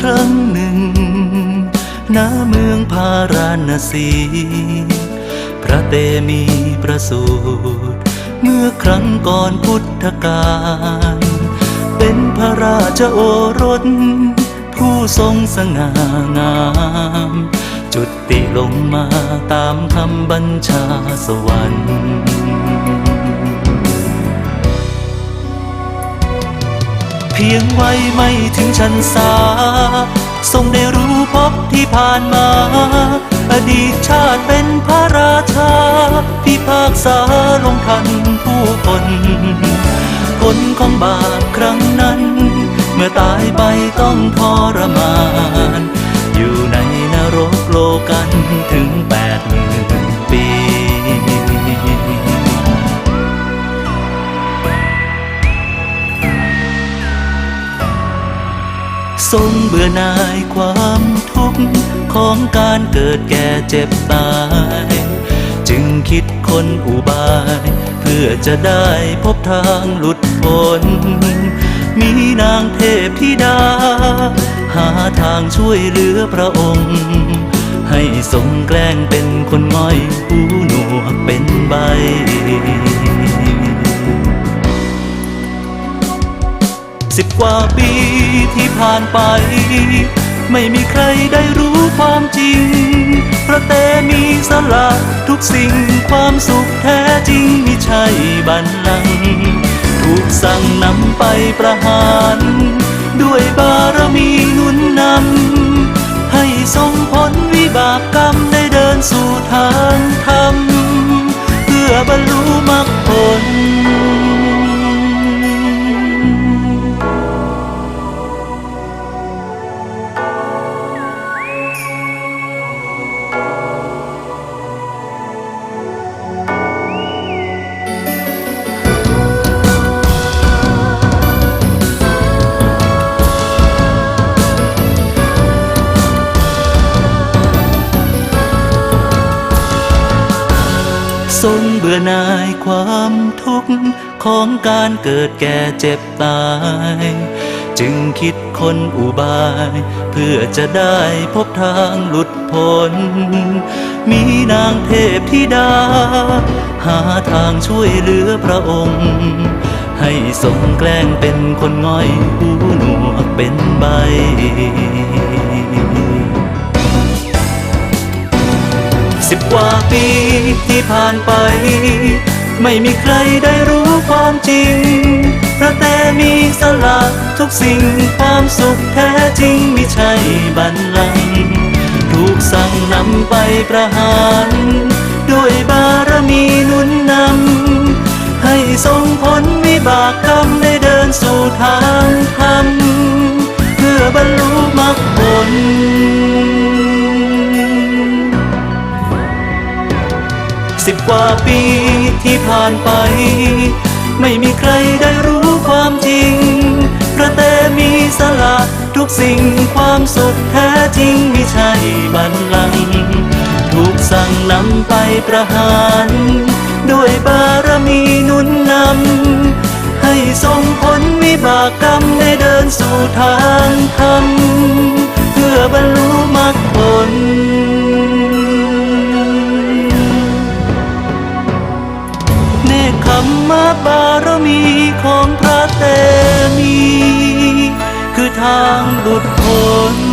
ครั้งหนึ่งณเมืองพาราณสี พระเตมีประสูติเมื่อครั้งก่อนพุทธกาล เป็นพระราชโอรส ผู้ทรงสง่างาม จุติลงมาตามคำบัญชาสวรรค์ พียงไวไม่ถึงชันษาทรงได้รู้พบที่ผ่านมา อดีตชาติเป็นพระราชา พิพากษาลงทันผู้คนผลของบาปครั้งนั้น เมื่อตายไปต้องทรมาน อยู่ในนรกโลกันถึงแปดหมื่น ทรงเบื่อหน่ายความทุกข์ของการเกิดแก่เจ็บตาย จึงคิดคนอุบาย เพื่อจะได้พบทางหลุดพ้น มีนางเทพธิดา หาทางช่วยเหลือพระองค์ ให้ทรงแกล้งเป็นคนง่อยหูหนวกเป็นใบสิบกว่าปี ที่ผ่านไป ไม่มีใครได้รู้ความจริง พระเตมีสละทุกสิ่งความสุขแท้จริงไม่ใช่บันลัง ถูกสั่งนำไปประหาร ด้วยบารมีหนุนนำ ทรงเบื่อหน่ายความทุกข์ของการเกิดแก่เจ็บตาย จึงคิดคนอุบาย เพื่อจะได้พบทางหลุดพ้น มีนางเทพธิดา หาทางช่วยเหลือพระองค์ ให้ทรงแกล้งเป็นคนง่อยหูหนวกเป็นใบ สิบกว่าปีที่ผ่านไป ไม่มีใครได้รู้ความจริง พระแต่มีสละทุกสิ่งความสุขแท้จริงไม่ใช่บันลัง ถูกสั่งนำไปประหาร ด้วยบารมีหนุนนำ ให้ทรงผลวิบากกรรมได้เดินสู่ทางธรรมเพื่อบรรลุมรรค กว่าปีที่ผ่านไป ไม่มีใครได้รู้ความจริง พระเตมีสละทุกสิ่งความสุขแท้จริงไม่ใช่บันลัง ถูกสั่งนำไปประหาร ด้วยบารมีนุนนำ ให้ทรงผลวิบากกรรมได้เดินสู่ทางธรรมเพื่อบรรลุมรคน มะบารมีของพระเตมี คือทางหลุดพ้น